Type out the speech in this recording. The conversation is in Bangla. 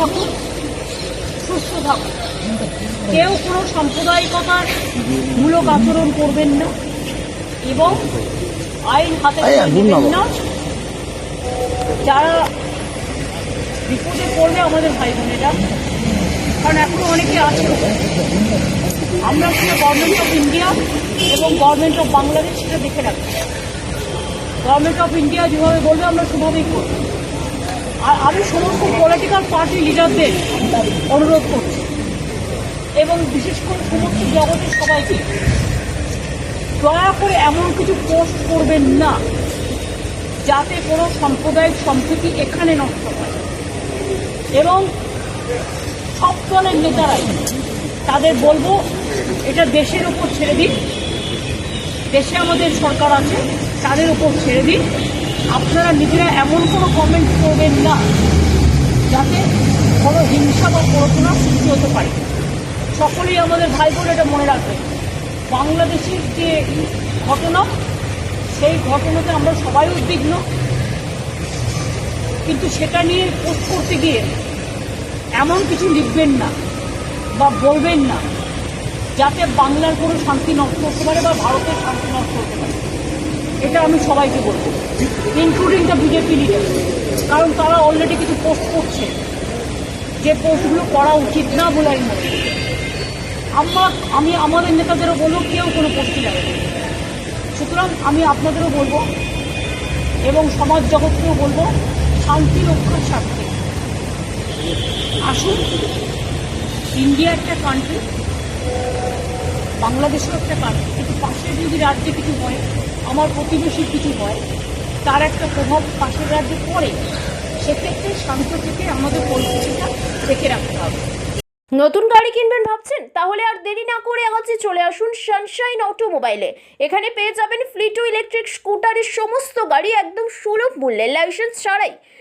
থাকুন সুস্থ থাকুন কেউ কোনো সাম্প্রদায়িকতার মূলক আচরণ করবেন না এবং আইন হাতে নেবেন না। যারা বিপদে পড়বে আমাদের ভাই বোনেরা কারণ এখনও অনেকে আছে। আমরা শুধু গভর্নমেন্ট অফ ইন্ডিয়া এবং গভর্নমেন্ট অফ বাংলাদেশ সেটা দেখে রাখব গভর্নমেন্ট অফ ইন্ডিয়া যেভাবে বলবে আমরা সেভাবেই করব। আর আমি সমস্ত পলিটিক্যাল পার্টি লিডারদের অনুরোধ করছি। এবং বিশেষ করে সমস্ত জগতের সবাইকে, দয়া করে এমন কিছু পোস্ট করবেন না, যাতে কোনো সাম্প্রদায়িক সম্প্রীতি এখানে নষ্ট হয়। এবং সব দলের নেতারাই তাদের বলব, এটা দেশের উপর ছেড়ে দিন। দেশে আমাদের সরকার আছে, তাদের উপর ছেড়ে দিন। আপনারা নিজেরা এমন কোনো কমেন্ট করবেন না, যাতে কোনো হিংসা বা প্ররোচনা সৃষ্টি হতে পারে। সকলেই আমাদের ভাই বোন এটা মনে রাখবেন বাংলাদেশের যে ঘটনা, সেই ঘটনাতে আমরা সবাই উদ্বিগ্ন। কিন্তু সেটা নিয়ে পোস্ট করতে গিয়ে এমন কিছু লিখবেন না বা বলবেন না, যাতে বাংলার কোনো শান্তি নষ্ট করতে পারে বা ভারতের শান্তি নষ্ট করতে পারে। এটা আমি সবাইকে বলব ইনক্লুডিং দ্য বিজেপি লিডার কারণ তারা অলরেডি কিছু পোস্ট করছে। যে পোস্টগুলো করা উচিত না বলে আমি মনে আমার, আমি আমাদের নেতাদেরও বলব, কেউ কোনো পোস্টই লাগবে না। সুতরাং আমি আপনাদেরও বলব এবং সমাজ জগৎকেও বলব, শান্তি রক্ষার স্বার্থে। আসুন ইন্ডিয়া একটা কান্ট্রি বাংলাদেশও একটা কান্ট্রি কিন্তু পাশে যদি রাজ্যে কিছু হয় আমার প্রতিবেশী কিছু হয়, তার একটা প্রভাব পাশের রাজ্যে পড়ে, সেক্ষেত্রে শান্ত থেকে আমাদের পরিস্থিতিটা দেখে রাখতে হবে। নতুন গাড়ি কিনবেন ভাবছেন? তাহলে আর দেরি না করে আজই চলে আসুন সানশাইন অটোমোবাইলে এখানে পেয়ে যাবেন ফ্লিটু ইলেকট্রিক স্কুটারের সমস্ত গাড়ি একদম সুলভ মূল্যে লাইসেন্স ছাড়াই।